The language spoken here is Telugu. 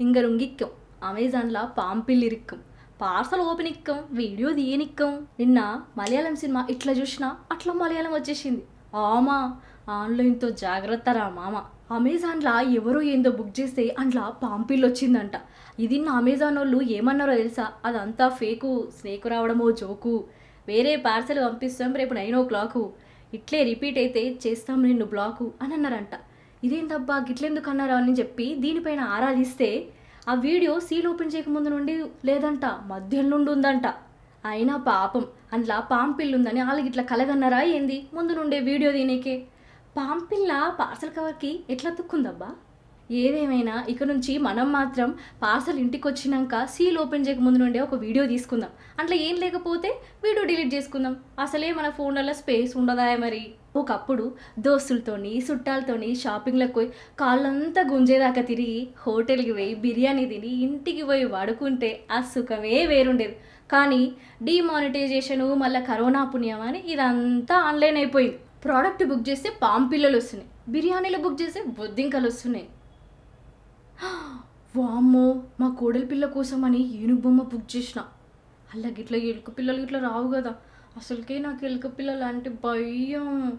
இங்கே ருங்கிக்கும் అమెజాన్లో పాంపిల్ ఇరుక్కం పార్సల్ ఓపెన్ ఇక్కం వీడియో తీయనిక్కం నిన్న మలయాళం సినిమా ఇట్లా చూసినా అట్లా మలయాళం వచ్చేసింది ఆమా ఆన్లైన్తో జాగ్రత్త రా మామ అమెజాన్లో ఎవరో ఏందో బుక్ చేస్తే అందులో పాంపిల్ వచ్చిందంట ఇది నా అమెజాన్ వాళ్ళు ఏమన్నారో తెలుసా అదంతా ఫేకు స్నేక్ రావడమో జోకు వేరే పార్సల్ పంపిస్తాం రేపు నైన్ ఓ క్లాకు ఇట్లే రిపీట్ అయితే చేస్తాం నిన్ను బ్లాకు అని అన్నారంట ఇదేంటబ్బా గిట్లెందుకు అన్నారా అని చెప్పి దీనిపైన ఆరాధిస్తే ఆ వీడియో సీల్ ఓపెన్ చేయకముందు నుండి లేదంట మధ్యలో నుండి ఉందంట. అయినా పాపం అందులో పాంపిల్లుందని వాళ్ళకి ఇట్లా కలగన్నారా ఏంది? ముందు నుండే వీడియో దీనికే పాంపిల్ల పార్సల్ కవర్కి ఎట్లా తుక్కుందబ్బా ఏదేమైనా ఇక నుంచి మనం మాత్రం పార్సల్ ఇంటికి వచ్చినాక సీల్ ఓపెన్ చేయకముందు నుండే ఒక వీడియో తీసుకుందాం. అట్లా ఏం లేకపోతే వీడియో డిలీట్ చేసుకుందాం. అసలే మన ఫోన్లలో స్పేస్ ఉండదా మరి? ఒకప్పుడు దోస్తులతోని చుట్టాలతోని షాపింగ్లకు పోయి కాళ్ళంతా గుంజేదాకా తిరిగి హోటల్కి పోయి బిర్యానీ తిని ఇంటికి పోయి వాడుకుంటే ఆ సుఖమే వేరుండేది. కానీ డిమానిటైజేషను మళ్ళీ కరోనా పుణ్యం అని ఇదంతా ఆన్లైన్ అయిపోయింది. ప్రోడక్ట్ బుక్ చేస్తే పాంపిల్లలు వస్తున్నాయి బిర్యానీలు బుక్ చేస్తే బొద్దింకలు వస్తున్నాయి వామ్మో మా కోడలి పిల్ల కోసం అని ఏనుగు బొమ్మ బుక్ చేసిన. అలా గిట్ల ఎలుక పిల్లలు ఇట్లా రావు కదా. అసలుకే నాకు ఎలుక పిల్లలు అంటే భయం.